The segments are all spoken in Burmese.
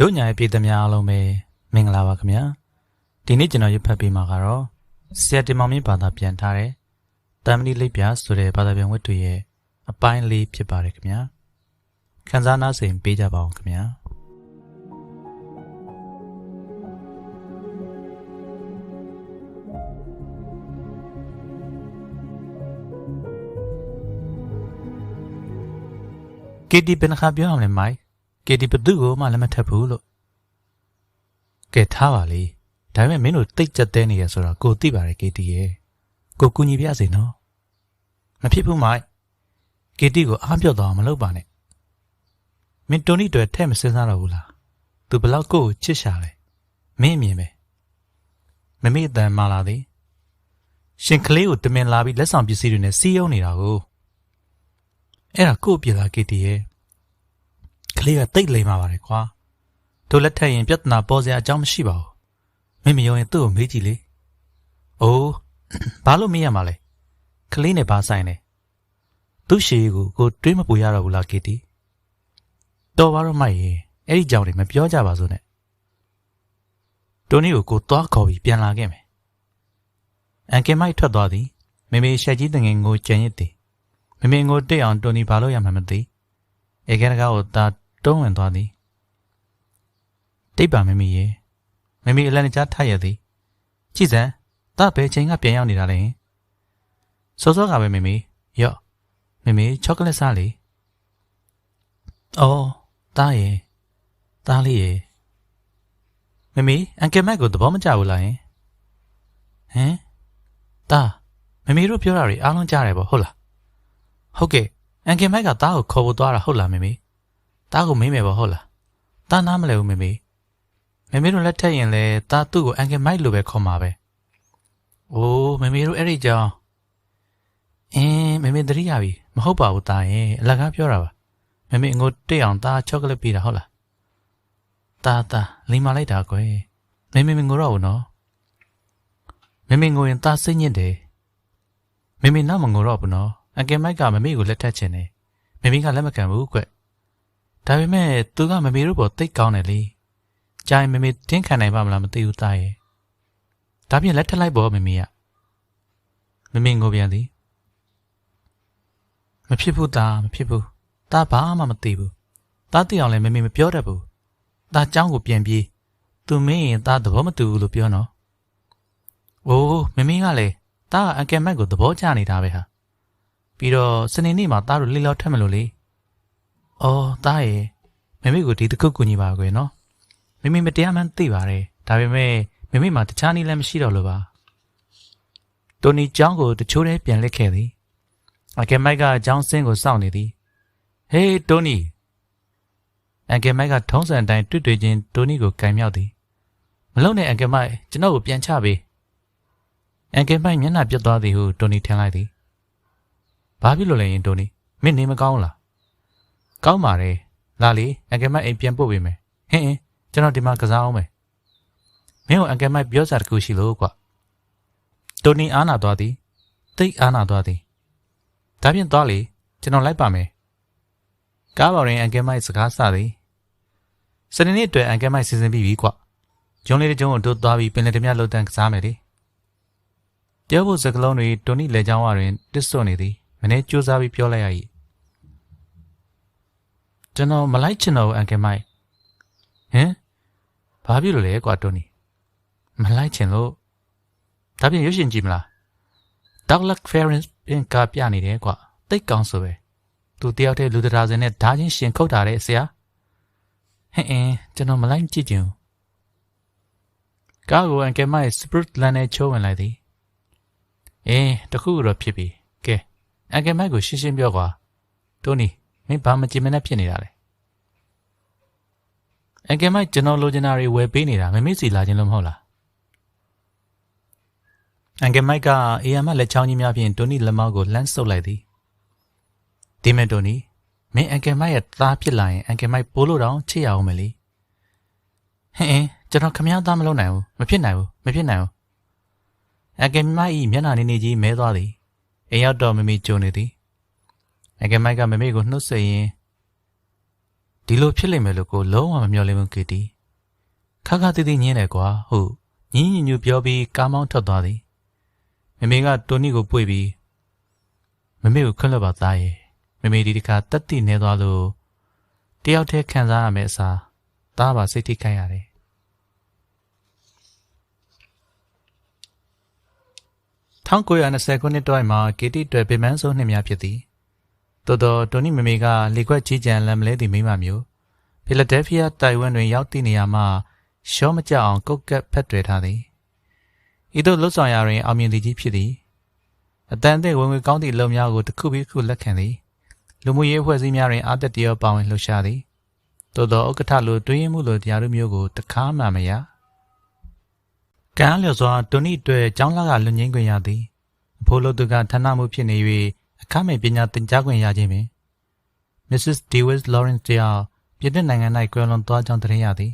တို့ညာရဲ့ပြည်သူများအားလုံးပဲမင်္ဂလာပါခင်ဗျာဒီနေ့ကျွန်တော်ရွတ်ဖတ်ပေးမှာကတော့ဆရာတင်မောင်မြင့်ဘာသာပြန်ထားတဲ့တမ်မဏိလိပ်ပြဆိုတဲ့ဘာသာပြန်ဝတ်တွေရဲ့အပိုင်းလေးဖြစ်ပါတယ်ခင်ဗျာခန်းစားနားဆင်ပေးကြပါအောင်ခင်ဗျာ KT ဘယ်နှခါပြောအောင်လဲမို က် KT ဘသူ့ကိုမှလည်းမထပ်ဘူးလို့ကဲထားပါလေဒါပေမဲ့မင်းတို့တိတ်ကြက်တဲနေရဆိုတော့ကိုသိပါတယ် KT ရဲ့ကိုကူညီပြစေနော်မဖြစ်ဘူးမိုက် KT ကိုအားပြော့သွားအောင်မလုပ်ပါနဲ့မင်းတိုနီတွေထဲ့မစင်းစားတော့ဘူးလားသူဘလောက်ကိုကိုချစ်ရှာလဲမင်းအမြင်ပဲမမေ့အတန်မာလာသည်ရှင်ကလေးကိုတမင်လာပြီးလက်ဆောင်ပစ္စည်းတွေနဲ့စီးရုံနေတာကိုအဲ့ဒါကို့ပြေလာကေတီရဲ့ ကလေးကတိတ်လိမ်ပါပါတယ်ကွာတို့လက်ထက်ရင်ပြဿနာပေါ်စရာအကြောင်းမရှိပါဘူးမင်းမယုံရင်သူ့ကိုမေးကြည့်လေအိုးဘာလို့မေးရမှာလဲကလေးနဲ့ဘာဆိုင်လဲသူ့ရှေးကိုကိုတွေးမပူရတော့ဘူးလားကေတီတော်ပါတော့မိုက်ရဲ့အဲ့ဒီကြောင်တွေမပြောကြပါစို့နဲ့တိုနီကိုကိုသွားခေါ်ပြီးပြန်လာခဲ့မယ်အန်ကင်မိုက်ထွက်သွားသည်မေမေရှက်ကြီးတငယ်ကိုကြံရစ်သည်မမေငိုတိတ်အောင်တိုနီဘာလို့ရမှန်းမသိအေကဲတကားကိုသာ တုံးဝင်သွားသည်တိတ်ပါမမီရေမမီအလန်ကြားထရသည်ကြည်စံတာဘယ်ချိန်ကပြန်ရောက်နေတာလဲစောစောကပဲမမီရော့မမီချောကလက်စားလေအော်တားရေတားလေးရေမမီအန်ကယ်မက်ကိုသဘောမကျဘူးလားယင်ဟမ်တားမမီတို့ပြောတာတွေအားလုံးကြားတယ်ပေါ့ဟုတ်လားဟုတ်ကဲ့အန်ကင်မိုက်ကတားကိုခေါ်ဖို့သွားတာဟုတ်လားမေမေ တားကိုမေးမယ်ပေါ့ဟုတ်လားတားနားမလဲဘူးမေမေမေမေတို့လက်ထက်ရင်လဲတားသူ့ကိုအန်ကင်မိုက်လိုပဲခေါ်မှာပဲအိုးမေမေတို့အဲ့ဒီကြောင်အင်းမေမေသတိရပြီမဟုတ်ပါဘူးတားရဲ့အလကားပြောတာပါမေမေငိုတိတ်အောင်တားချောကလက်ပေးတာဟုတ်လားတားတားလိမ္မာလိုက်တာကွယ်မေမေမငိုတော့ဘူးနော်မေမေငိုရင်တားစိတ်ညစ်တယ်မေမေနောက်မငိုတော့ဘူးနော်အန်ကယ်မိုက်ကမမေကိုလက်ထပ်ချင်တယ်။မမေကလက်မခံဘူးကွ။ ဒါပေမဲ့သူကမမေတို့ပေါ်တိတ်ကောင်းတယ်လေ။ကြာရင်မမေတင်းခံနိုင်ပါမလားမသိဘူးသားရဲ့။ဒါပြင်လက်ထပ်လိုက်ပေါ်မမေကမမေငိုပြန်သည်။မဖြစ်ဘူးသားမဖြစ်ဘူး။သားဘာမှမသိဘူး။သားသိအောင်လည်းမမေမပြောတတ်ဘူး။သားเจ้าကိုပြန်ပြေး။သူမင်းရင်သားသဘောမတူဘူးလို့ပြောနော်။အိုးမမေကလည်းသားကအန်ကယ်မိုက်ကိုသဘောကျနေတာပဲဟာ။ ပြီးတော့စနေနေ့မှာသားတို့လှေလောက်ထက်မလို့လေ။ အော်သားရဲ့မမေကိုဒီတစ်ခုကူညီပါကွယ်နော်။မမေမတရားမှန်းသိပါတယ်။ဒါပေမဲ့မမေမှာတခြားနည်းလည်းမရှိတော့လို့ပါ။တိုနီကျောင်းကိုတချိုးတည်းပြန်လက်ခဲ့သည်။အကယ်မိုက်ကကျောင်းစင်းကိုစောင့်နေသည်။ဟေးတိုနီအကယ်မိုက်ကထုံးစံအတိုင်းတွေ့တွေ့ချင်းတိုနီကိုကင်မြောက်သည်။မလုံနဲ့အကယ်မိုက်ကျွန်တော်ကိုပြန်ချပေး။အကယ်မိုက်မျက်နှာပြတ်သွားသည်ဟုတိုနီထင်လိုက်သည်။ဘာဖြစ်လို့လဲရင်တိုနီမင်းနေမကောင်းလား ကောင်းပါတယ်လာလေအန်ကယ်မတ်အိမ်ပြန်ပို့ပေးမယ်ဟင်းဟင်းကျွန်တော်ဒီမှာကစားအောင်မယ်မင်းကိုအန်ကယ်မတ်ပြောစားတခုရှိလို့ကွာတိုနီအားနာသွားသည်တိတ်အားနာသွားသည်ဒါဖြင့်သွားလေကျွန်တော်လိုက်ပါမယ်ကားပေါ်ရင်အန်ကယ်မတ်စကားစသည်စနေနေ့အတွက်အန်ကယ်မတ်စီစဉ်ပြီးပြီကွာဂျုံလေးတစ်ဂျုံကိုတို့သွားပြီးပင်လယ်တမလှုပ်တန်းကစားမယ်လေပြောဖို့စကလုံးတွေတိုနီလေချောင်းဝတွင်တစ်ဆွနေသည်မနေ့စူးစမ်းပြီးပြောလိုက်ရ၏ ကျွန်တော်မလိုက်ချင်တော့ဘူးအန်ကယ်မိုက်ဟင်ဘာဖြစ်လို့လဲကွာတိုနီမလိုက်ချင်လို့ဒါပြင်ရွှေရှင်ကြည့်မလား Douglas Ference ပြင်ကာပြနေတယ်ကွာတိတ်ကောင်းဆိုပဲသူတယောက်တည်းလူတရားစင်နဲ့ဓာချင်းရှင်ခုတ်ထားတဲ့ဆရာဟင်အင်းကျွန်တော်မလိုက်ကြည့်ချင်ဘူးကားကိုအန်ကယ်မိုက် Spirit Land နဲ့ချိုးဝင်လိုက်သည်အေးတခုတော့ဖြစ်ပြီကဲအန်ကယ်မိုက်ကိုရှင်းရှင်းပြောကွာတိုနီ မင်းဘာမကြည့်မနဲ့ဖြစ်နေတာလဲအန်ကယ်မိုက်ကျွန်တော်လိုချင်တာတွေဝယ်ပေးနေတာမမေ့စီလာခြင်းလို့မဟုတ်လားအန်ကယ်မိုက်ကအေယမ်မလက်ချောင်းကြီးများဖြင့်တိုနီလက်မောက်ကိုလှမ်းဆုပ်လိုက်သည်ဒီမဲ့တိုနီမင်းအန်ကယ်မိုက်ရဲ့သားဖြစ်လာရင်အန်ကယ်မိုက်ပိုးလို့တောင်ချစ်ရအောင်မယ်လေဟင်အင်းကျွန်တော်ခမည်းသားမလုပ်နိုင်ဘူးမဖြစ်နိုင်ဘူးမဖြစ်နိုင်ဘူးအန်ကယ်မိုက်ဤမျက်နှာနေနေကြီးမဲသွားသည်အိမ်ရောက်တော့မမေကြုံနေသည် အကယ်မိုက်ကမမေကိုနှုတ်ဆက်ရင်းတဒီလိုဖြစ်လိမ့်မယ်လို့ကိုလုံးဝမမျှော်လင့်ဘူးကေတီခါခါတီးတီးညင်းတယ်ကွာဟုတ်ညင်းညညူပြောပြီးကားမောင်းထွက်သွားသည်မမေကတိုနီကိုပွေပြီးမမေကိုခွင့်လွှတ်ပါသားရဲ့မမေဒီတခါတက်တိနေသွားလို့တယောက်တည်းခံစားရမယ်အစားသားပါစိတ်ထိခိုက်ရတယ်1920ခုနှစ်တွိုင်းမှာကေတီတွေ့ပင်မန်းဆုံးနှစ်များဖြစ်သည် တော်တော်တိုနီမမေကလေခွက်ကြီးကြံလမ်းမလဲသည့်မိမမျိုးဖီလာဒဲဖီးယားတိုင်ဝမ်တွင်ရောက်သည့်နေရာမှာရှောမကြအောင်ကုတ်ကပ်ဖက်တွယ်ထားသည်ဤသို့လှုပ်ဆောင်ရာတွင်အောင်မြင်သည်ကြီးဖြစ်သည်အတန်တဲ့ဝင်ငွေကောင်းသည့်လုံများကိုတစ်ခုပြီးတစ်ခုလက်ခံသည်လူမှုရေးအဖွဲ့အစည်းများတွင်အာသက်တရောပါဝင်လှုပ်ရှားသည်သို့သောဥက္ကဋ္ဌလိုတွင်းရင်မှုလိုတရားတို့မျိုးကိုတခါမှမရကံလျော်စွာတိုနီတွေ့ကျောင်းလာကလွန်ငင်းခွင့်ရသည်အဖိုးလို့သူကဌာနမှုဖြစ်နေ၍ အခမဲ့ပညာသင်ကြားခွင့်ရခြင်းပင် Mrs. Dewis Lawrence တရားပြည်တွင်းနိုင်ငံ၌ကွယ်လွန်သွားကြောင်းသတင်းရသည်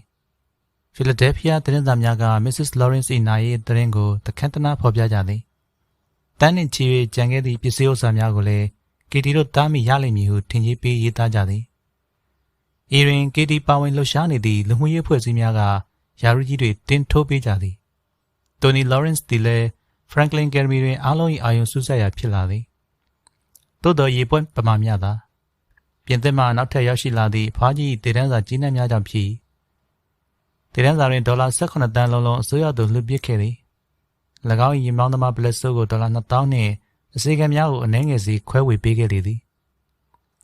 ဖီလာဒဲဖီးယားသတင်းစာများက Mrs. Lawrence ၏နာရေးသတင်းကိုတခန့်တနာဖော်ပြကြသည်တန်းနှင့်ချီ၍ကြံခဲ့သည့်ပစ္စည်းဥစ္စာများကိုလည်းကီတီတို့တားမိရလိမ့်မည်ဟုထင်ကြီးပြီးရေးသားကြသည်။ဤတွင်ကီတီပါဝင်လှုပ်ရှားနေသည့်လူမှုရေးဖွဲ့စည်းများကယာရုကြီးတွေတင်ထိုးပေးကြသည်။တိုနီလော်ရန့်စ်ဒီလည်းဖရန်ကလင်ကယ်မီတွင်အားလုံး၏အာရုံစူးစိုက်ရာဖြစ်လာသည်။ သို့သောရေပွင့်ပမာမျှသာပြင်သစ်မှနောက်ထပ်ရောက်ရှိလာသည့်ဖွားကြီးတည်တန်းစာကြီးနှံ့များကြောင့်ဖြစ်တည်တန်းစာတွင်ဒေါ်လာ18တန်းလုံးလုံးအစိုးရသို့လွှတ်ပစ်ခဲ့သည်၎င်း၏ရေမောင်းသမားဘလက်ဆိုကိုဒေါ်လာ2000နှင့်အစီကံများကိုအနှဲငယ်စီခွဲဝေပေးခဲ့လေသည်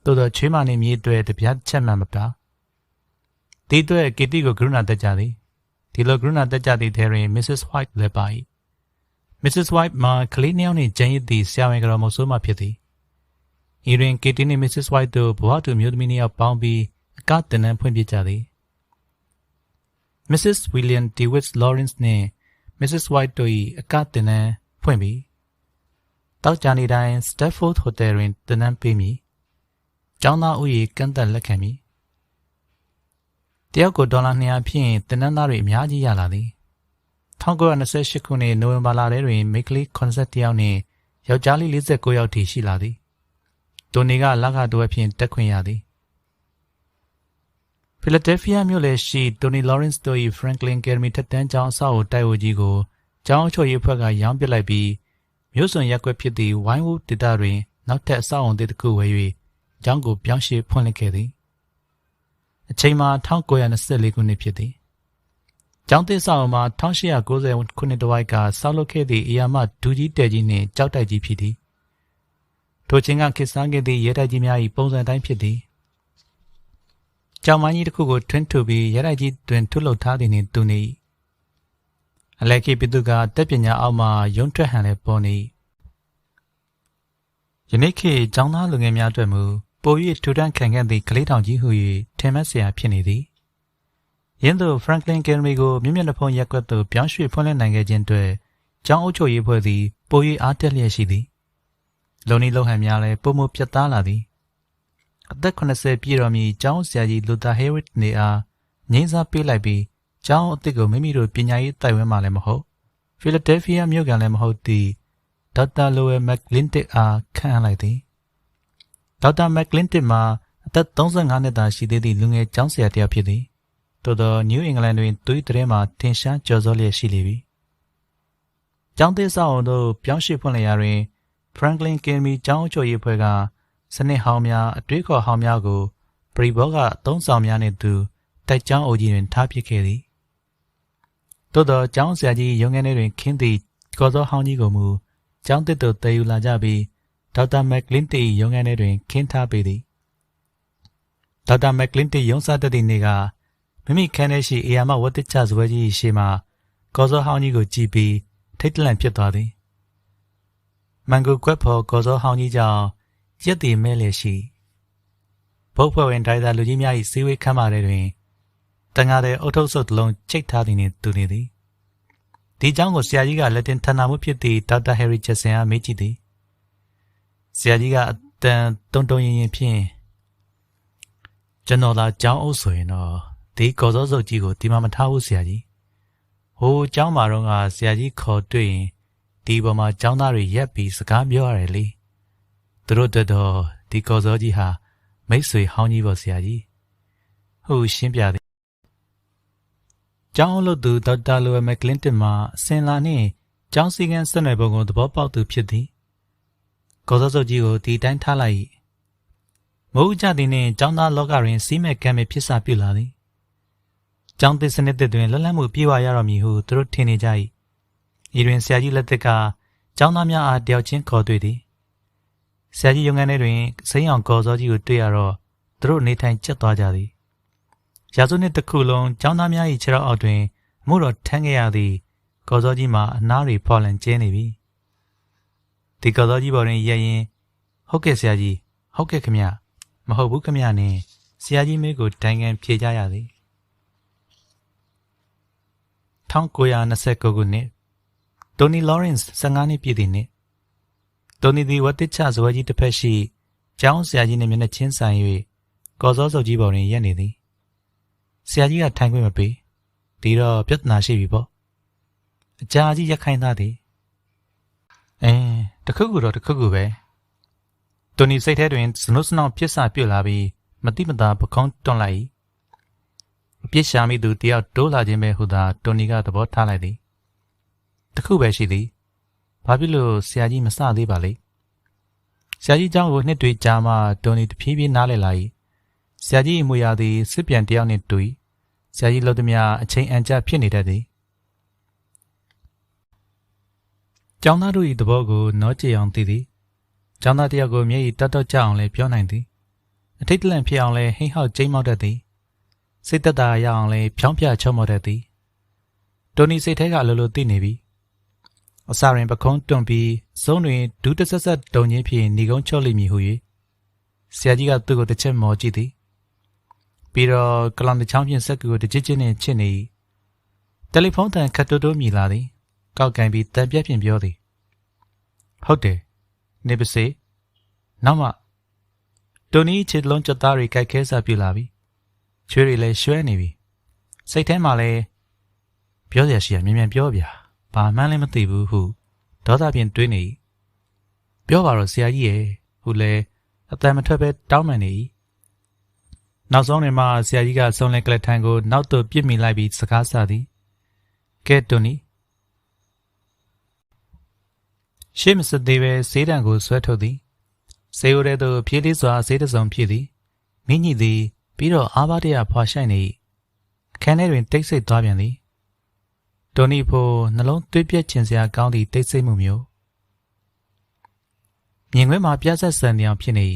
သို့သောချွေးမနှင့်မြေအတွက်တပြားချက်မှန်မပါဒီအတွက်ကီတီကိုဂရုဏာတက်ကြသည်ဒီလိုဂရုဏာတက်ကြသည့်ထဲတွင် Mrs. White လည်းပါ၏ Mrs. White မှာကလေးနှစ်ယောက်နှင့်ဂျန်ရစ်သည့်ဆရာဝန်ကတော်မဆိုးမှဖြစ်သည် ဤတွင်ကီတီနှင့် Mrs. White တို့ဘဝတူမျိုးသမီးနှစ်ယောက်ပေါင်းပြီးအကတင်နှံဖွင့်ပြကြသည် Mrs. William DeWitt Lawrence နှင့် Mrs. White တို့၏အကတင်နှံဖွင့်ပြီးတောက်ကြနေတိုင်း Stratford Hotel တွင်တင်နန်းပေးမည်။ကျောင်းသားဦးရေကန့်သက်လက်ခံမည်။တယောက်ကိုဒေါ်လာ200ဖြင့်တင်နန်းသားတွေအများကြီးရလာသည်။1928ခုနှစ်နိုဝင်ဘာလထဲတွင်မိကလေး80တယောက်နှင့်ယောက်ျားလေး49ယောက်ထိရှိလာသည်။ ဒိုနီကလက်ကတွဲဖြင့်တက်ခွင့်ရသည်။ဖီလာဒဲဖီးယားမြို့လယ်ရှိတိုနီလော်ရန့်စ်တို့၏ဖရန်ကလင်ကယ်မီထက်တန်းကျောင်းအဆောက်အဦတိုက်ဝကြီးကိုကျောင်းအချို့ရေးဖွဲ့ကရောင်းပစ်လိုက်ပြီးမြို့စွန်ရက်ကွက်ဖြစ်သည့်ဝိုင်းဝူဒေသတွင်နောက်ထပ်အဆောက်အုံတစ်ခုဝယ်၍ကျောင်းကိုပြောင်းရွှေ့ဖွင့်လှစ်ခဲ့သည်အချိန်မှာ1924ခုနှစ်ဖြစ်သည်ကျောင်းသစ်ဆောင်မှာ1890ခုနှစ်တဝိုက်ကဆောက်လုပ်ခဲ့သည့်အရာမဒူကြီးတဲကြီးနှင့်ကြောက်တိုက်ကြီးဖြစ်သည် ထိုချင်းကခေတ်စားခဲ့သည့်ရဲတိုက်ကြီးများ၏ပုံစံတိုင်းဖြစ်သည်ကျောင်းမကြီးတစ်ခုကိုထွန်းထူပြီးရဲတိုက်ကြီးတွင်ထုတ်လုပ်ထားသည်နှင့်တူနေ၏အလက်ကိပိတုကတက်ပညာအောက်မှရုံးထွက်ဟန်လဲပေါ်နေယနေ့ခေတ်ကျောင်းသားလူငယ်များအတွက်မူပို၍ထူထမ်းခံခဲ့သည့်ကလေးတောင်ကြီးဟု၍ထင်မှတ်စရာဖြစ်နေသည်ယင်းသို့ Franklin Academy ကိုမြင့်မြတ်ဖုံးရက်ကွက်သို့ပြောင်းရွှေ့ဖွင့်လှစ်နိုင်ခဲ့ခြင်းအတွက်ကျောင်းအုပ်ချုပ်ရေးဖွဲ့သည်ပို၍အားတက်လျက်ရှိသည် လုံနီလုံဟန်များလည်းပုံမပြတ်သားလာသည်အသက်80ပြည့်တော်မူကျောင်းဆရာကြီးလူသာဟေးရစ်နေအားငိမ့်စားပေးလိုက်ပြီးကျောင်းအစ်စ်ကိုမိမိတို့ပညာရေးတိုင်ဝန်းမှလည်းမဟုတ်ဖီလာဒဲဖီးယားမြို့ကလည်းမဟုတ်သည့်ဒေါက်တာလိုဝဲမက်ကလင်တစ်အားခန့်အပ်လိုက်သည်ဒေါက်တာမက်ကလင်တစ်မှာအသက်35နှစ်သာရှိသေးသည့်လူငယ်ကျောင်းဆရာတစ်ယောက်ဖြစ်သည်သို့သောနယူးအင်္ဂလန်တွင်သူ၏တရင်မှာထင်ရှားကျော်စောလျက်ရှိလေပြီကျောင်းသစ်ဆောင်တို့ပြောင်းရွှေ့ဖွင့်လျာတွင် Franklin Academy ကျောင်းအချို့ရေးဖွဲ့ကစနစ်ဟောင်းများအတွေးခေါ်ဟောင်းများကိုပရိဘောကအသုံးဆောင်များနှင့်သူတိုက်ကျောင်းအိုကြီးတွင်ထားပစ်ခဲ့သည်သို့သောကျောင်းဆရာကြီးရုံငယ်ထဲတွင်ခင်းသည့်ကော်စောဟောင်းကြီးကိုမူကျောင်းတစ်သို့တည်ယူလာကြပြီးဒေါက်တာမက်ကလင်တီရုံငယ်ထဲတွင်ခင်းထားပေသည်ဒေါက်တာမက်ကလင်တီရုံစားတသည့်နေ့ကမိမိခန်းထဲရှိအေယာမဝတ်တချဇပွဲကြီးရှေ့မှကော်စောဟောင်းကြီးကိုကြည့်ပြီးထိတ်တလန့်ဖြစ်သွားသည် မန်ဂိုကွက်ဖော်ကော်စောဟောင်းကြီးကြောင့်ရက်တည်မဲလျက်ရှိဘုတ်ဖွဲ့ဝင်ဒိုင်သာလူကြီးများ၏စီဝေးခမ်းပါထဲတွင်တန်ဃာတဲ့အုတ်ထုပ်စုပ်တစ်လုံးချိတ်ထားသည်နှင့်တူနေသည်ဒီเจ้าကိုဆရာကြီးကလက်တင်ထနာမှုဖြစ်သည့်ဒေါက်တာဟယ်ရီချက်ဆင်အားမေးကြည့်သည်ဆရာကြီးကအတန်တုံတုံရင်ရင်ဖြင့်ကျွန်တော်သာကျောင်းအုပ်ဆိုရင်တော့ဒီကော်စောစုပ်ကြီးကိုဒီမှာမထားဘူးဆရာကြီးဟိုကျောင်းမှာတော့ကဆရာကြီးခေါ်တွေ့ရင် ဒီပေါ်မှာကျောင်းသားတွေရက်ပြီးစကားပြောရတယ်လေသူတို့တတော်ဒီကော်စောကြီးဟာမိတ်ဆွေဟောင်းကြီးပေါ့ဆရာကြီးဟုရှင်းပြသည်ကျောင်းအလုပ်သူဒေါက်တာလိုဝဲမက်ကလင်တင်မှာအစင်လာနှင့်ကျောင်းစည်းကမ်းဆက်နွယ်ပုံကိုသဘောပေါက်သူဖြစ်သည်ကောစောစောကြီးကိုဒီတိုင်းထားလိုက်၏မိုးကြသည်နှင့်ကျောင်းသားလောကတွင်စီးမဲ့ကမ်းမဲ့ဖြစ်စာပြုလာသည်ကျောင်းသစ်စနစ်သစ်တွင်လွတ်လပ်မှုပြေဝရတော့မည်ဟုသူတို့ထင်နေကြ၏ ဤတွင်ဆရာကြီးလက်သက်ကကျောင်းသားများအားတယောက်ချင်းခေါ်တွေ့သည်ဆရာကြီးရုံငန်းထဲတွင်စိမ်းအောင်ကောစောကြီးကိုတွေ့ရတော့သူတို့နေထိုင်ကျက်သွားကြသည်ရာစုနှစ်တစ်ခုလုံးကျောင်းသားများ၏ခြေထောက်အောက်တွင်မှုတော်ထမ်းခဲ့ရသည့်ကောစောကြီးမှာအနားတွေဖော်လန်ကျဲနေပြီဒီကောစောကြီးပေါ်တွင်ရရင်ဟုတ်ကဲ့ဆရာကြီးဟုတ်ကဲ့ခမရမဟုတ်ဘူးခမရနဲ့ဆရာကြီးမေးကိုတိုင်ငံဖြေကြရသည်1929ခုနှစ် တိုနီလော်ရန့်စ်15နှစ်ပြည့်သည့်နှစ်တိုနီဒီဝတ်တချဇဝဲကြီးတစ်ဖက်ရှိကျောင်းဆရာကြီးနှင့်မျက်နှာချင်းဆိုင်၍ကော်စောစုပ်ကြီးပေါ်တွင်ရက်နေသည်ဆရာကြီးကထိုင်ခွင့်မပေးဒီတော့ပြဿနာရှိပြီပေါ့အကြာကြီးရက်ခိုင်းသားသည်အဲတခုခုတော့တခုခုပဲတိုနီစိတ်ထဲတွင်စနုစနောက်ပြစ်စာပြုတ်လာပြီးမတိမတာပခုံးတွန်းလိုက်၏အပြစ်ရှာမိသူတယောက်တိုးလာခြင်းပဲဟုသာတိုနီကသဘောထားလိုက်သည် တစ်ခုပဲရှိသည်ဘာဖြစ်လို့ဆရာကြီးမစသေးပါလဲဆရာကြီးအကြောင်းကိုနှစ်တွေကြာမှဒေါ်နီတဖြည်းဖြည်းနားလည်လာ၏ဆရာကြီးအမွေရာသည်စစ်ပြန်တယောက်နှင့်တူ၏ဆရာကြီးလှုပ်သည်များအချိန်အန်ကျဖြစ်နေတတ်သည်ကျောင်းသားတို့၏သဘောကိုနောကြည်အောင်သိသည်ကျောင်းသားတယောက်ကိုမျက်ရည်တတ်တော့ကြအောင်လဲပြောနိုင်သည်အထိတ်တလန့်ဖြစ်အောင်လဲဟိဟောက်ကျိမ်းမောက်တတ်သည်စိတ်သက်သာရအောင်လဲဖြောင်းပြချုံမောက်တတ်သည်ဒေါ်နီစိတ်ထဲကအလိုလိုသိနေပြီ အစာရင်ပခုံးတွန့်ပြီးစုံးတွင်ဒူးတဆက်ဆက်တုံချင်းဖြင့်ဏီကုန်းချော့လိမ့်မည်ဟု၍ဆရာကြီးကသူ့ကိုတစ်ချက်မော်ကြည့်သည်ပြီးတော့ကလောင်တစ်ချောင်းဖြင့်စက်ကူကိုတစ်ချစ်ချင်းနဲ့ချစ်နေ၏တယ်လီဖုန်းတန်ခတ်တိုးတိုးမြည်လာသည်ကောက်ကန်ပြီးတန်ပြက်ဖြင့်ပြောသည်ဟုတ်တယ်နေပါစေနောက်မှတိုနီချစ်လုံးကြသားတွေကြိုက်ခဲစားပြလာပြီချွေးတွေလည်းရွှဲနေပြီစိတ်ထဲမှာလည်းပြောစရာရှိရမြင်မြန်ပြောဗျာ ဘာမှန်းလည်းမသိဘူးဟုဒေါသဖြင့်တွေးနေပြောပါတော့ဆရာကြီးရဲ့ဟုလည်းအတန်မထွက်ပဲတောင်းပန်နေ၏နောက်ဆုံးတွင်မှဆရာကြီးကဆုံးလဲကလထန်ကိုနောက်သို့ပြစ်မိလိုက်ပြီးစကားဆသည်ကဲတွန်နီရှေ့မစသေးပဲဈေးတံကိုဆွဲထုတ်သည်ဆေးရိုးတဲ့သို့ဖြည်းလေးစွာဈေးတစုံဖြစ်သည်မိညိသည် ပြီးတော့အာဘတရဖွာဆိုင်နေ၏အခန်းထဲတွင်တိတ်ဆိတ်သွားပြန်သည် တိုနီဖို့နှလုံးသွေးပြက်ခြင်းစရာကောင်းသည့်တိတ်ဆိတ်မှုမျိုးမြင်ကွင်းမှာပြဆက်ဆန်နေအောင်ဖြစ်နေ၏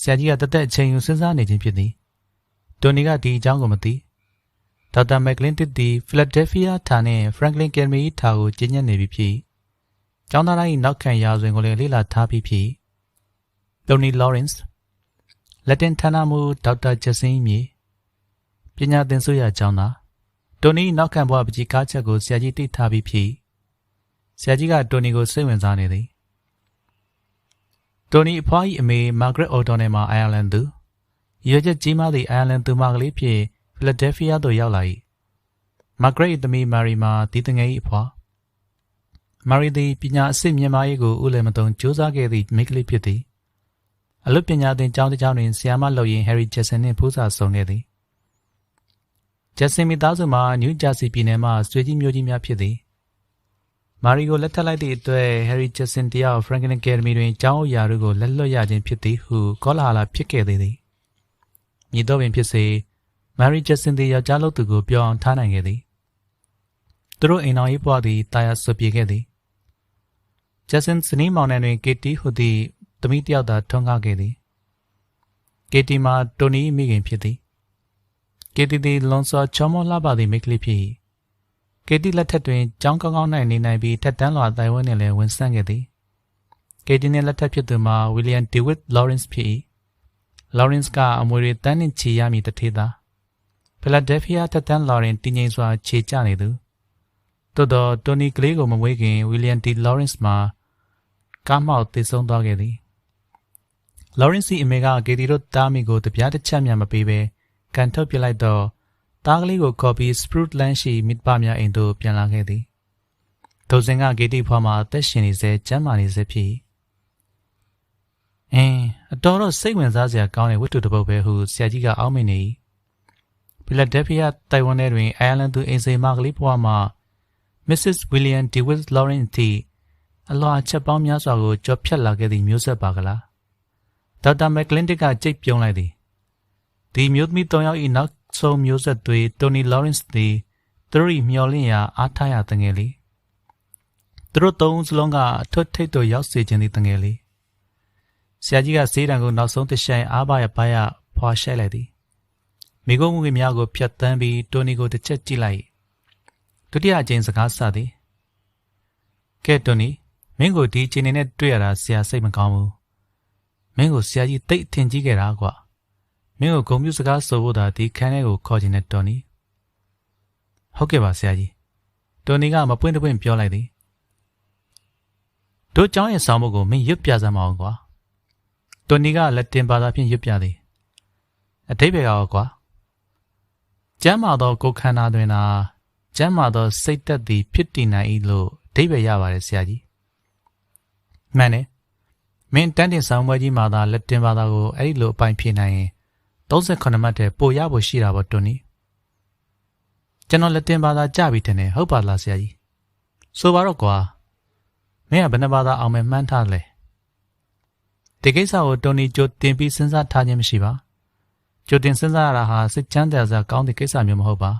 ဆရာကြီးကတသက်အချိန်ယူစဉ်းစားနေခြင်းဖြစ်သည်တိုနီကဒီအကြောင်းကိုမသိဒေါက်တာမက်ကလင်တစ်သည်ဖီလာဒဲလ်ဖီးယားဌာနှင့်ဖရန့်ကလင်ကယ်မီဌာကိုကျင်းညက်နေပြီဖြစ်ကျောင်းသားတိုင်းနောက်ခံရာဇဝင်ကိုလည်းလေ့လာထားပြီးဖြစ်တိုနီလော်ရန့်စ်လက်တင်ဌာနမှဒေါက်တာဂျက်ဆင်းမြေပညာသင်ဆုရကျောင်းသား တိုနီနောက်ခံဘဝပကြီးကားချက်ကိုဆရာကြီးသိထားပြီးဖြစ်ဆရာကြီးကတိုနီကိုစိတ်ဝင်စားနေသည်တိုနီအဖွား၏အမေမာဂရက်အော်တိုနယ်မှာအိုင်ယာလန်သူရွေချက်ကြီးမားသည့်အိုင်ယာလန်သူမကလေးဖြင့်ဖီလာဒဲလ်ဖီးယားသို့ရောက်လာ၏မာဂရက်၏သမီးမာရီမာဒီတငယ်၏အဖွားမာရီသည်ပညာအစစ်မြင့်မားရေးကိုဥလည်းမတုံစူးစမ်းခဲ့သည့်မိန်းကလေးဖြစ်သည်အလုပ်ပညာသင်ကျောင်းတစ်ကျောင်းတွင်ဆရာမလုပ်ရင်းဟယ်ရီဂျက်ဆန်နှင့်ဖူးစာဆောင်ခဲ့သည် ဂျက်ဆင်မိသားစုမှာနယူးဂျာစီပြည်နယ်မှဆွေကြီးမျိုးကြီးများဖြစ်သည်မာရီကိုလက်ထပ်လိုက်သည့်အတွက်ဟယ်ရီဂျက်ဆင်တယောက်ဖရန်ကလင်အကယ်ဒမီတွင်ကျောင်းအရာတို့ကိုလက်လွတ်ရခြင်းဖြစ်သည်ဟုကောလာဟလာဖြစ်ခဲ့သေးသည်မြည်တော့ပင်ဖြစ်စေမာရီဂျက်ဆင်သည်ယောက်ျားလုပ်သူကိုပြောအောင်ထားနိုင်ခဲ့သည်သူတို့အိမ်တော်ရေးပွားသည်တာယာဆွပြေခဲ့သည်ဂျက်ဆင်စနီးမောင်နှံတွင်ကေတီဟူသည့်သမီးတယောက်သာထွန်းကားခဲ့သည်ကေတီမှာတိုနီမိခင်ဖြစ်သည် ကေတီသည်လွန်စွာချောမောလှပသည့်မိန်းကလေးဖြစ်၏ကေတီလက်ထက်တွင်ကြောင်းကောင်းကောင်း၌နေနိုင်ပြီးထက်တန်းလွာတိုင်ဝမ်နှင့်လည်းဝန်ဆန့်ခဲ့သည်ကေတီနှင့်လက်ထက်ဖြစ်သူမှာဝီလျံဒေးဗစ်လော်ရန့်စ်ဖြစ်၏လော်ရန့်စ်ကအမွေတွေတန်းနှင့်ချီရမည်တထေးသာဖီလာဒဲလ်ဖီးယားထက်တန်းလော်ရင်တည်ငြိမ်စွာခြေကျနေသူသို့သောတိုနီကလေးကိုမမွေးခင်ဝီလျံဒီလော်ရန့်စ်မှာကားမောက်တည်ဆုံးသွားခဲ့သည်လော်ရန့်စီအမေကဂေတီတို့တားမိကိုတပြားတစ်ချက်မျှမပေးဘဲ ကန်ထုတ်ပြလိုက်တော့တားကလေးကိုခေါ်ပြီးစပရုတ်လန်ရှိမိဘများအိမ်သို့ပြန်လာခဲ့သည်ဒိုစင်ကဂေတီဖွားမှာအသက်ရှင်နေစေကျမ်းမာနေစေဖြစ်အင်းအတော်တော့စိတ်ဝင်စားစရာကောင်းတဲ့ဝတ္ထုတစ်ပုဒ်ပဲဟုဆရာကြီးကအောက်မေ့နေ၏ဖီလာဒဲလ်ဖီးယားတိုင်ဝမ်နယ်တွင်အိုင်ယာလန်သူအိမ်စိန်မကလေးဘဝမှာ Mrs. William DeWitt Lawrence တီအလွာချက်ပေါင်းများစွာကိုကြော်ဖြတ်လာခဲ့သည့်မျိုးဆက်ပါကလားဒေါက်တာမက်ကလင်တစ်ကကြိတ်ပြုံးလိုက်သည် ဒီမျိုးသမီး၃ယောက်၏နောက်ဆုံးမျိုးဆက်တွေတိုနီလော်ရန့်စ်သည်သူတို့၏မျော်လင့်ရာအားထားရာတငယ်လေးသူတို့သုံးဦးစလုံးကအထွတ်ထိပ်သို့ရောက်စေခြင်းသည်တငယ်လေးဆရာကြီးကစေးတံကိုနောက်ဆုံးတစ်ဆိုင်အားပါရပါရဖွာရှိုက်လိုက်သည်မိကုံးမှုများကိုဖြတ်တန်းပြီးတိုနီကိုတစ်ချက်ကြည့်လိုက်ဒုတိယအကြိမ်စကားဆသည်ကဲတိုနီမင်းကိုဒီအချိန်နဲ့တွေ့ရတာဆရာစိတ်မကောင်းဘူးမင်းကိုဆရာကြီးတိတ်ထင်ကြီးခဲ့တာကွာ မင်းကိုဂုံပြူစကားဆိုဖို့သာဒီခန်းထဲကိုခေါ်ခြင်းနဲ့တော်နီဟုတ်ကဲ့ပါဆရာကြီးတော်နီကမပွင့်တပွင့်ပြောလိုက်သည်တို့เจ้าရဲ့ဆောင်းမုတ်ကိုမင်းရွတ်ပြစမ်းမအောင်ကွာတော်နီကလက်တင်ဘာသာဖြင့်ရွတ်ပြသည်အတိတ်ဘယ်ကောကွာကျမ်းမာသောကိုခန္ဓာတွင်သာကျမ်းမာသောစိတ်သက်သည်ဖြစ်တည်နိုင်၏လို့အတိတ်ဘယ်ရပါတယ်ဆရာကြီးမှန်တယ်မင်းတန်းတင်ဆောင်ပွဲကြီးမှာသာလက်တင်ဘာသာကိုအဲ့ဒီလိုအပိုင်ဖြေနိုင်ရင် 38မှတ်တည်းပိုရဖို့ရှိတာပေါ့တွန်နီကျွန်တော်လက်တင်ဘာသာကြပြီထင်တယ်ဟုတ်ပါလားဆရာကြီးဆိုပါတော့ကွာမင်းကဘယ်နှဘာသာအောင်မယ်မှန်းထားလဲဒီကိစ္စကိုတွန်နီကြိုတင်ပြီးစဉ်းစားထားခြင်းမရှိပါကြိုတင်စဉ်းစားရတာဟာစိတ်ချမ်းသာစရာကောင်းတဲ့ကိစ္စမျိုးမဟုတ်ပါ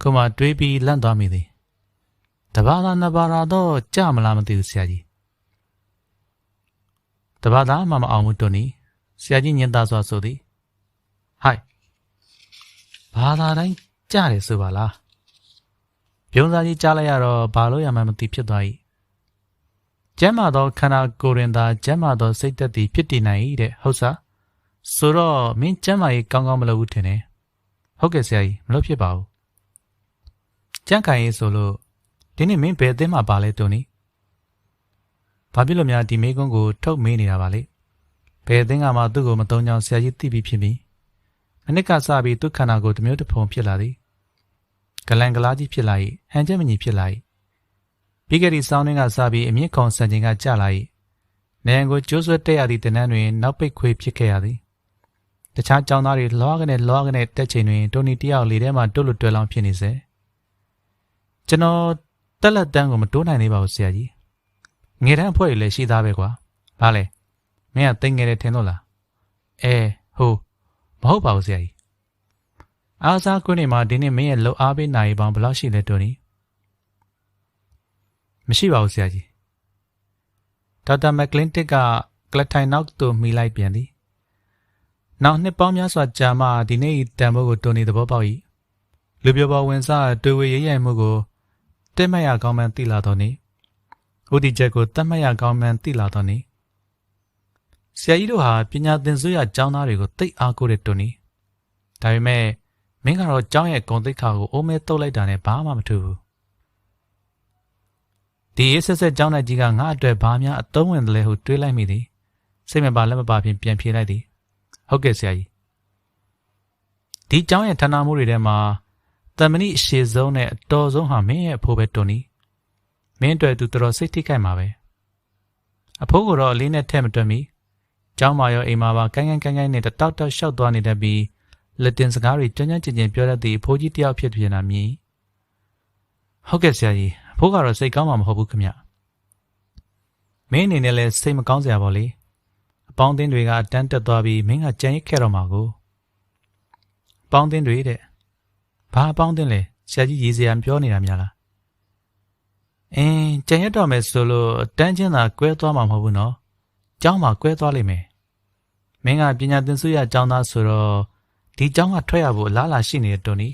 ခုမှတွေးပြီးလန့်သွားမိသည်တဘာသာနှစ်ဘာသာတော့ကြမလားမသိဘူးဆရာကြီးတဘာသာမှမအောင်ဘူးတွန်နီဆရာကြီးညင်သားစွာဆိုသည် ဟိုက်ဘာသာတိုင်းကြားတယ်ဆိုပါလားပြုံးစားကြီးကြားလိုက်ရတော့ဘာလို့ရမှန်းမသိဖြစ်သွား၏ကျမ်းမာသောခန္ဓာကိုယ်ရင်သာကျမ်းမာသောစိတ်သက်သည်ဖြစ်တည်နိုင်၏တဲ့ဟုတ်စားဆိုတော့မင်းကျမ်းမာရေးကောင်းကောင်းမလုပ်ဘူးထင်တယ်ဟုတ်ကဲ့ဆရာကြီးမလုပ်ဖြစ်ပါဘူးကြန့်ခိုင်ရေးဆိုလို့ဒီနေ့မင်းဘယ်အသင်းမှာပါလဲတုန်နီဘာဖြစ်လို့များဒီမေးခွန်းကိုထုတ်မေးနေတာပါလဲဘယ်အသင်းကမှသူ့ကိုမတုံးကြောင်ဆရာကြီးသိပြီးဖြစ်ပြီ မနစ်ကစပြီးသူ့ခန္ဓာကိုယ်တစ်မျိုးတစ်ဖုံဖြစ်လာသည်ဂလန်ကလားကြီးဖြစ်လာ၏ဟန်ချက်မညီဖြစ်လာ၏ပြီးခဲ့သည့်စောင်းတွင်ကစပြီးအမြင့်ခုံဆန်ချိန်ကကျလာ၏နေရန်ကိုကျိုးဆွဲတက်ရသည့်တနန်းတွင်နောက်ပိတ်ခွေဖြစ်ခဲ့ရသည်တခြားចောင်းသားတွေလောကနေလောကနေတက်ချိန်တွင်တိုနီတယောက်လေထဲမှာတွတ်လွတ်တွဲလောင်းဖြစ်နေစေကျွန်တော်တက်လက်တန်းကိုမတိုးနိုင်သေးပါဘူးဆရာကြီးငယ်တန်းအဖွဲ့တွေလည်းရှိသားပဲကွာဘာလဲမင်းကတိတ်ငယ်တယ်ထင်လို့လားအဲဟိုမ ဟုတ်ပါဘူးဆရာကြီးအားစားခွင့်နေမှာဒီနေ့မင်းရဲ့လှုပ်အားပေးနိုင်ပေါင်းဘယ်လောက်ရှိလဲတိုနီမရှိပါဘူးဆရာကြီးဒေါက်တာမက်ကလင်တစ်ကကလထိုင်နောက်သို့မိလိုက်ပြန်သည်နောက်နှစ်ပေါင်းများစွာကြာမှဒီနေ့တန်ဖိုးကိုတိုနီသဘောပေါက်၏လူပြပေါ်ဝင်စားတွေ့ဝေရရိုက်မှုကိုတက်မှတ်ရကောင်းမှန်းသိလာတော်နေဥတီချက်ကိုတတ်မှတ်ရကောင်းမှန်းသိလာတော်နေ ဆရာကြီးတို့ဟာပညာသင်ဆွေးရကျောင်းသားတွေကိုတိတ်အားကိုးတဲ့တွနီဒါပေမဲ့မင်းကတော့ကျောင်းရဲ့ဂုံတိတ်ခါကိုအိုးမဲတုတ်လိုက်တာနဲ့ဘာမှမထူဘူးဒီရေးဆက်ဆက်ကျောင်းတိုက်ကြီးကငါအတွက်ဘာများအသုံးဝင်တယ်လဲဟုတွေးလိုက်မိသည်စိတ်မပါလက်မပါဖြင့်ပြန်ပြေးလိုက်သည်ဟုတ်ကဲ့ဆရာကြီးဒီကျောင်းရဲ့ဌာနမှုတွေထဲမှာတမဏိအရှိဆုံးနဲ့အတော်ဆုံးဟာမင်းရဲ့အဖိုးပဲတွနီမင်းအတွက်သူတော်တော်စိတ်ထိခိုက်မှာပဲအဖိုးကတော့အလေးနဲ့ထဲ့မတွက်မိ ကျောင်းမှာရောအိမ်မှာပါကိုင်းကိုင်းကိုင်းကိုင်းနဲ့တောက်တောက်လျှောက်သွားနေတတ်ပြီးလက်တင်စကားတွေကြမ်းကြမ်းကျင်ကျင်ပြောတတ်သည့်အဖိုးကြီးတယောက်ဖြစ်ဖြစ်နာမြင်ဟုတ်ကဲ့ဆရာကြီးအဖိုးကတော့စိတ်ကောင်းမှာမဟုတ်ဘူးခင်ဗျမင်းအနေနဲ့လည်းစိတ်မကောင်းစရာပေါ့လေအပေါင်းအသင်းတွေကတန်းတက်သွားပြီးမင်းကကြံရစ်ခဲ့တော့မှာကိုအပေါင်းအသင်းတွေတဲ့ဘာအပေါင်းအသင်းလဲဆရာကြီးရေးစရာပြောနေတာများလားအင်းကြံရစ်တော့မယ်ဆိုလို့တန်းချင်းသာကွဲသွားမှာမဟုတ်ဘူးနော် ကျောင်းမှာကွဲသွားလိမ့်မယ်မင်းကပညာသင်ဆုရကျောင်းသားဆိုတော့ဒီကျောင်းကထွက်ရဖို့အလားလာရှိနေတဲ့တိုနီ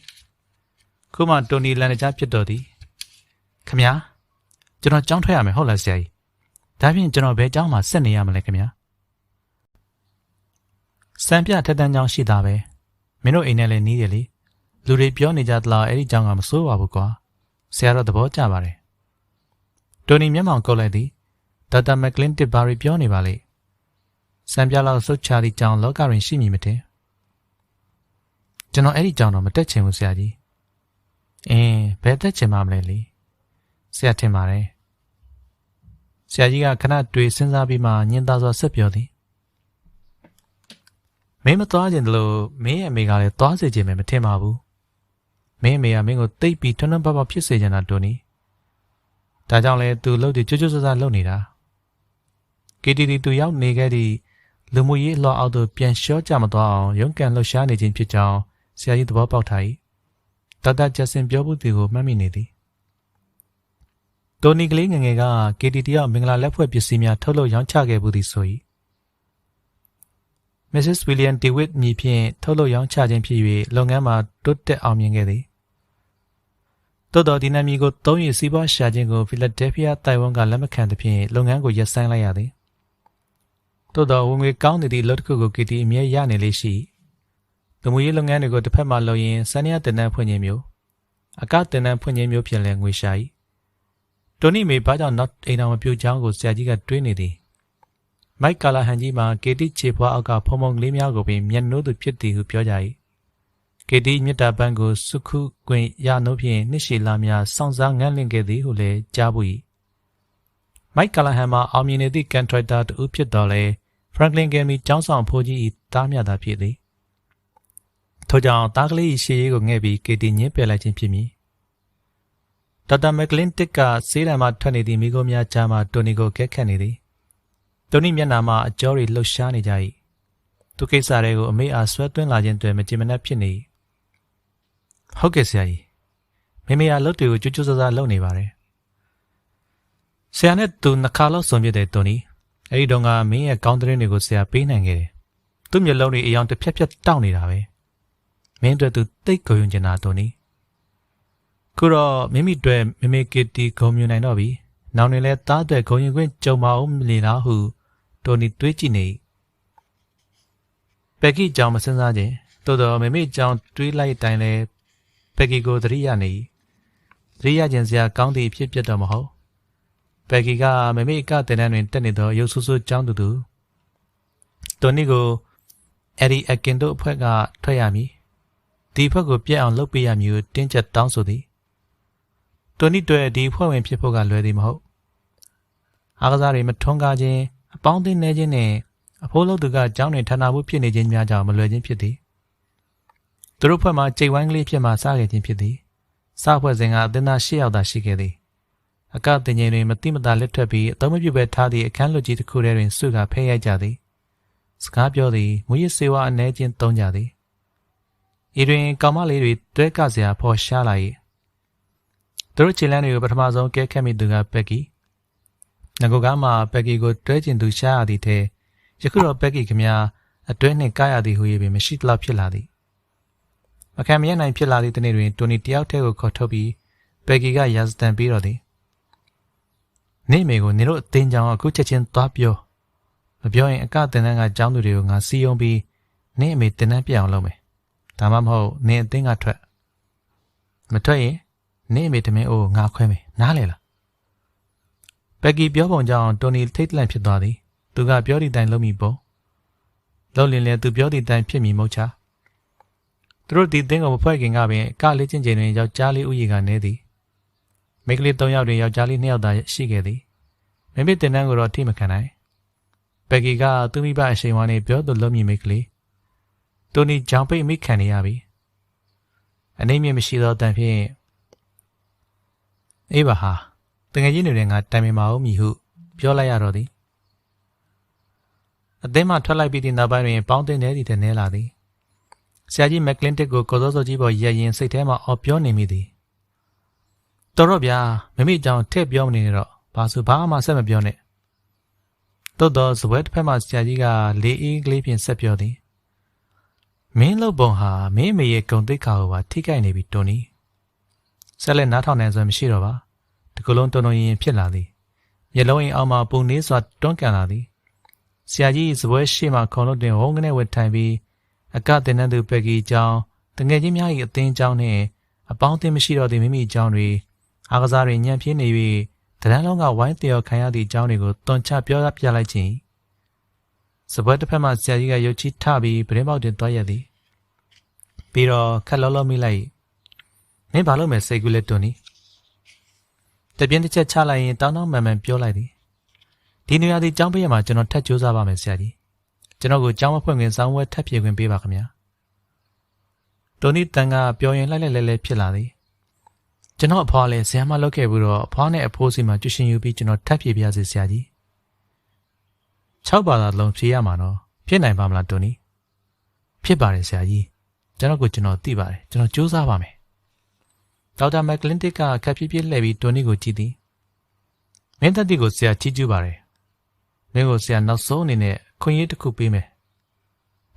ခုမှတိုနီလန်တကြားဖြစ်တော်သည်ခမညာကျွန်တော်ကျောင်းထွက်ရမယ်ဟုတ်လားဆရာကြီးဒါဖြင့်ကျွန်တော်ဘယ်ကျောင်းမှာဆက်နေရမလဲခမညာစံပြထက်တန်းကျောင်းရှိတာပဲမင်းတို့အိမ်နဲ့လည်းနီးတယ်လေလူတွေပြောနေကြသလားအဲ့ဒီကျောင်းကမစိုးပါဘူးကွာဆရာတော့သဘောကျပါတယ်တိုနီမျက်မှောင်ကုတ်လိုက်သည် ဒေါက်တာမက်ကလင်တစ်ဘာရီပြောနေပါလေစံပြလောက်စုတ်ချသည့်ကြောင်လောကတွင်ရှိမည်မတင်ကျွန်တော်အဲ့ဒီကြောင်တော့မတက်ချင်ဘူးဆရာကြီးအင်းဘယ်တက်ချင်မှမလဲလေဆရာထင်ပါတယ်ဆရာကြီးကခဏတွေ့စဉ်းစားပြီးမှညင်သာစွာဆက်ပြောသည်မင်းမသွားခြင်းတလို့မင်းရဲ့အမေကလည်းသွားစေခြင်းပဲမထင်ပါဘူးမင်းအမေကမင်းကိုတိတ်ပြီးထွန်းထွန်းပေါက်ပေါက်ဖြစ်စေချင်တာတိုနီဒါကြောင့်လဲသူလှုပ်ပြီးကြွကြွဆဆလှုပ်နေတာ KTD သူရောက်နေခဲ့သည့်လူမှုရေးလှော်အောက်သို့ပြန်လျှောကြမသွားအောင်ရုန်းကန်လှုပ်ရှားနေခြင်းဖြစ်ကြောင်းဆရာကြီးသဘောပေါက်ထား၏ဒေါက်တာဂျက်ဆင်ပြောမှုတွေကိုမှတ်မိနေသည်တိုနီကလေးငယ်ငယ်က KTD ရောက်မင်္ဂလာလက်ဖွဲ့ပစ္စည်းများထုတ်လုပ်ရောင်းချခဲ့မှုသည်ဆို၏ Mrs. William DeWitt မြည်ဖြင့်ထုတ်လုပ်ရောင်းချခြင်းဖြစ်၍လုပ်ငန်းမှာတိုးတက်အောင်မြင်ခဲ့သည်။သို့တော်ဒီနာမည်ကိုသုံး၍စီးပွားရှာခြင်းကိုဖီလာဒဲဖီးယားတိုင်ဝမ်ကလက်မခံသဖြင့်လုပ်ငန်းကိုရပ်ဆိုင်းလိုက်ရသည်။ သို့တော်ဝင်ငွေကောင်းနေသည့်အလုပ်တစ်ခုကိုကီတီအမြဲရနေလေရှိ။လူမှုရေးလုပ်ငန်းတွေကိုတစ်ဖက်မှလုပ်ရင်စနေရတင်တန်းဖွင့်ခြင်းမျိုးအကတင်တန်းဖွင့်ခြင်းမျိုးဖြင့်လည်းငွေရှာ၏။တိုနီမေဘာကြောင့်နောက်အိမ်တော်မပြိုချောင်းကိုဆရာကြီးကတွေးနေသည်။မိုက်ကာလာဟန်ကြီးမှာကေတီခြေဖွားအောက်ကဖုံဖုံကလေးများကိုပင်မျက်နှိုးသူဖြစ်သည်ဟုပြောကြ၏ကေတီမြစ်တာပန်းကိုစုခုကွင်ရနှုတ်ဖြင့်နှစ်ရှည်လာများစောင့်စားငန်းလင့်ခဲ့သည်ဟုလည်းကြားဘူး၏မိုက်ကာလာဟန်မှာအောင်မြင်နေသည့်ကန်ထရိုက်တာတူဖြစ်တော်လဲ ဖရန်ကလင်ကယ်မီကျောင်းဆောင်ဖိုးကြီး၏တားမြတာဖြစ်သည်ထို့ကြောင့်တားကလေး၏ရှေ့ရေးကိုငှဲ့ပြီးကေတီညင်းပယ်လိုက်ခြင်းဖြစ်မည်ဒေါက်တာမက်ကလင်တစ်ကဆေးတံမှထွက်နေသည့်မိခိုးများကြားမှတိုနီကိုကဲခတ်နေသည်တိုနီမျက်နှာမှာအကြောတွေလှုပ်ရှားနေကြ၏သူကိစ္စတွေကိုအမေအားဆွဲသွင်းလာခြင်းတွေမကြင်မနှက်ဖြစ်နေဟုတ်ကဲ့ဆရာကြီးမေမေအားလှုပ်တွေကိုကြွကြွဆဆလှုပ်နေပါတယ်ဆရာနဲ့သူနှစ်ခါလောက်ဆုံပြတဲ့တိုနီ အဲ့ဒီတော့ကမင်းရဲ့ကောင်းတဲ့တွေကိုဆရာပေးနိုင်ခဲ့တယ်သူ့မျက်လုံးတွေအယောင်တစ်ဖြက်ဖြက်တောက်နေတာပဲမင်းတို့သူတိတ်ကိုယုံကျင်တာတိုနီခုတော့မိမိတွေ့မေမေကီတီဂုံမြူနိုင်တော့ပြီနောင်နေလဲသားတဲ့ဂုံရင်ခွင့်ကြုံမအောင်မလီလားဟုတိုနီတွေးကြည့်နေပက်ကီကြောင်မစင်းစားခြင်းတိုးတော်မေမေကြောင်တွေးလိုက်တိုင်းလဲပက်ကီကိုသတိရနေသတိရခြင်းစရာကောင်းသည့်ဖြစ်ပျက်တော့မဟုတ် ပက်ကီကမေမေကတဲ့တန်းတွင်တက်နေသောရုပ်ဆူဆူကြောင်းတူတူတိုနီကိုအဲ့ဒီအကင်တို့အဖွဲ့ကထွက်ရမည်ဒီဘက်ကိုပြက်အောင်လုပ်ပေးရမည်ကိုတင်းကျပ်တောင်းဆိုသည်တိုနီတွေ့ဒီဖွဲ့ဝင်ဖြစ်ဖို့ကလွယ်သည်မဟုတ်အားကစားတွေမထွန်းကားခြင်းအပေါင်းအသင်းနေခြင်းနဲ့အဖိုးလုံးသူကကျောင်းတွင်ဌာနမှုဖြစ်နေခြင်းများကြောင့်မလွယ်ခြင်းဖြစ်သည်သူတို့ဖွဲ့မှာကြိတ်ဝိုင်းကလေးဖြစ်မှစခဲ့ခြင်းဖြစ်သည်စဖွဲ့စဉ်ကအသင်းသား၈ယောက်သာရှိခဲ့သည် အကတင်ငယ်တွင်မတိမတာလက်ထွက်ပြီးအသုံးမပြုဘဲထားသည့်အခန်းလွတ်ကြီးတစ်ခုထဲတွင်စုကဖဲရိုက်ကြသည်စကားပြောသည်မူရစ်စေဝါအနှဲချင်းသုံးကြသည်ဤတွင်ကောင်မလေးတွေတွဲကစရာဖော်ရှားလာ၏သူတို့ခြေလမ်းတွေကိုပထမဆုံးကဲခတ်မိသူကပက်ကီငကိုကားမှာပက်ကီကိုတွဲကျင်သူရှားရသည်ထဲယခုတော့ပက်ကီခမညာအတွဲနှင့်ကားရသည်ဟူ၍ပင်မရှိသလောက်ဖြစ်လာသည်မခံမရနိုင်ဖြစ်လာသည့်တနေ့တွင်တိုနီတယောက်တည်းကိုခေါ်ထုတ်ပြီးပက်ကီကရာဇတန်ပြီးတော့သည် နေမေကိုနေတို့အတင်းကြောင်အခုချက်ချင်းသွားပြောမပြောရင်အကတင်တန်းကကျောင်းသူတွေကိုငါစီယုံပြီးနေအမေတင်တန်းပြအောင်လုပ်မယ်ဒါမှမဟုတ်နေအတင်းကထွက်မထွက်ရင်နေအမေတမင်းအိုးငါခွဲမယ်နားလေလားဘက်ကီပြောပုံကြောင့်တိုနီထိတ်လန့်ဖြစ်သွားသည်သူကပြောသည့်တိုင်လုံးမိပုံလုံးလင်းလဲသူပြောသည့်တိုင်ဖြစ်မိမဟုတ်ချသူတို့ဒီသင်းကိုမဖွဲ့ခင်ကပင်ကလေးချင်းချင်းတွင်ယောက်ျားလေးဥယျာဉ်ကနေသည် မိန်းကလေး၃ယောက်တွင်ယောက်ျားလေး၂ယောက်သာရှိခဲ့သည်မိမိတင်တန်းကိုတော့ထိမခံနိုင်ဘက်ကီကသူမိဘအရှိန်ဝါနေပြောသူလုံးမိမိကလေးတိုနီဂျောင်ပိတ်မိခံနေရပြီအနေမြင့်မရှိသောတန်ဖြင့်အေးပါဟာတငယ်ချင်းတွေနဲ့ငါတိုင်ပင်ပါဦးမည်ဟု ပြောလိုက်ရတော့သည်အသင်းမှထွက်လိုက်ပြီးတဲ့နောက်ပိုင်းတွင်ပေါင်းတင်နေသည်တည်းနဲလာသည်ဆရာကြီးမက်ကလင်တစ်ကိုကိုစောစောကြီးပေါ်ရရင်စိတ်ထဲမှာအော်ပြောနေမိသည် တော်တော့ဗျာမမေကြောင့်ထည့်ပြောမနေနဲ့တော့ဘာဆိုဘာမှဆက်မပြောနဲ့တော်တော်ဇပွဲတစ်ဖက်မှဆရာကြီးကလေအေးကလေးဖြင့်ဆက်ပြောသည်မင်းလုပ်ပုံဟာမင်းမေရဲ့ဂုံတိတ်ခါကိုပါထိခိုက်နေပြီတွန်နီဆက်လက်နားထောင်နေဆိုမရှိတော့ပါတကလုံးတုံတုံရင်ဖြစ်လာသည်မျက်လုံးအိမ်အောက်မှပုံနေစွာတွန်းကန်လာသည်ဆရာကြီးစပွဲရှိမှခုံလို့တင်ဝုန်းကနေဝတ်ထိုင်ပြီးအကတင်တဲ့သူပက်ကီကျောင်းတငယ်ချင်းများ၏အသင်းကျောင်းနှင့်အပေါင်းအသင်းမရှိတော့သည့်မိမိကျောင်းတွေ အားကစားတွေညံ့ပြင်းနေ၍တရန်လုံးကဝိုင်းတယောခံရသည့်ကျောင်းတွေကိုတွန်ချပြောပြလိုက်ခြင်းစပွဲတစ်ဖက်မှဆရာကြီးကရုတ်ချီထပြီးပရင်ပေါက်တင်သွားရသည်ပြီးတော့ခက်လောလောမိလိုက်မင်းဘာလို့မဲစိတ်ကူးလက်တွန်နီတပြင်းတစ်ချက်ချလိုက်ရင်တောင်းတောင်းမှန်မှန်ပြောလိုက်သည်ဒီနေရာဒီကျောင်းပေးရမှာကျွန်တော်ထပ်ကြိုးစားပါမယ်ဆရာကြီးကျွန်တော်ကိုကျောင်းမဖွင့်ခင်စောင်းဝဲထပ်ပြေခွင့်ပေးပါခင်ဗျာတိုနီတန်ကပြောရင်လိုက်လိုက်လဲလဲဖြစ်လာသည် ကျွန်တော်အဖွားလည်းဇယမလောက်ခဲ့ပြီးတော့အဖွားနဲ့အဖိုးစီမှာကျွရှင်ယူပြီးကျွန်တော်ထပ်ပြေပြစေဆရာကြီး6ဘာသာလုံးဖြေရမှာနော်ဖြစ်နိုင်ပါမလားတိုနီဖြစ်ပါတယ်ဆရာကြီးကျွန်တော်ကိုကျွန်တော်သိပါတယ်ကျွန်တော်စူးစမ်းပါမယ်ဒေါက်တာမက်ကလင်တစ်ကခက်ပြပြလှည့်ပြီးတိုနီကိုကြည့်သည်မင်းသက်တီကိုဆရာချီးကျူးပါတယ်မင်းကိုဆရာနောက်ဆုံးအနေနဲ့ခွင့်ရတစ်ခုပေးမယ်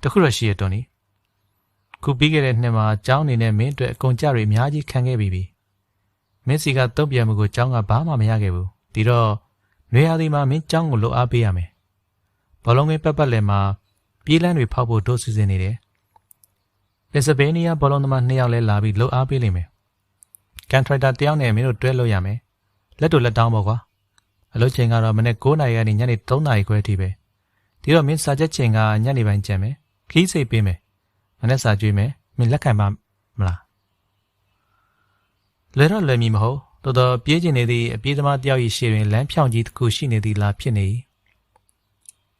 တခုတော့ရှိရတိုနီခုပြီးခဲ့တဲ့နှစ်မှာအเจ้าအနေနဲ့မင်းအတွက်အကုန်ကြတွေအများကြီးခံခဲ့ပြီးပြီ မင်းစီကတုံ့ပြန်မှုကိုကျောင်းကဘာမှမရခဲ့ဘူးဒီတော့နေရာဒီမှာမင်းကျောင်းကိုလှုပ်အားပေးရမယ်ဘလုံးငယ်ပတ်ပတ်လည်မှာပြေးလန်းတွေဖောက်ဖို့တို့စီစဉ်နေတယ်လက်စပယ်နီးယားဘလုံးသမားနှစ်ယောက်လဲလာပြီးလှုပ်အားပေးလိမ့်မယ်ကန်ထရိုက်တာတယောက်နဲ့မင်းတို့တွဲလို့ရမယ်လက်တို့လက်တောင်းပေါ့ကွာအလုပ်ချိန်ကတော့မနေ့9နာရီကနေညနေ3နာရီခွဲထိပဲဒီတော့မင်းစာချက်ချိန်ကညနေပိုင်းကျန်မယ်ခီးစိတ်ပေးမယ်မနေ့စာကြွေးမယ်မင်းလက်ခံပါမလား လဲတော့လွယ်မီမဟုတ်တော်တော်ပြေးကျင်နေသည့်အပြေးသမားတယောက်၏ရှေ့တွင်လမ်းဖြောင်ကြီးတစ်ခုရှိနေသည်လားဖြစ်နေ၏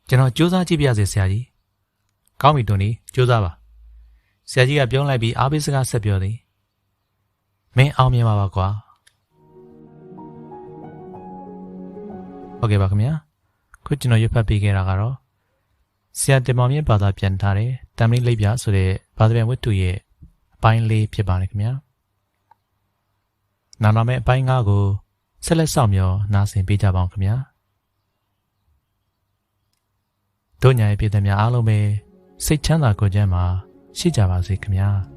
ကျွန်တော်စူးစမ်းကြည့်ပြစေဆရာကြီးကောင်းပြီတွန်နီစူးစမ်းပါဆရာကြီးကပြောလိုက်ပြီးအားပေးစကားဆက်ပြောသည်မင်းအောင်မြင်ပါပါကွာဟုတ်ကဲ့ပါခင်ဗျာခုကျွန်တော်ရွတ်ဖတ်ပေးခဲ့တာကတော့ဆရာတင်မောင်မြင့်ဘာသာပြန်ထားတဲ့တမ်မလီလိပ်ပြဆိုတဲ့ဘာသာပြန်ဝတ္ထုရဲ့အပိုင်းလေးဖြစ်ပါတယ်ခင်ဗျာ နာမမဲ့အပိုင်း၅ကိုဆက်လက်ဆောင်မျှော်နားဆင်ပေးကြပါအောင်ခင်ဗျာတို့ညာရဲ့ပြည်သူများအားလုံးပဲစိတ်ချမ်းသာကိုယ်ကျန်းမှာရှိကြပါစေခင်ဗျာ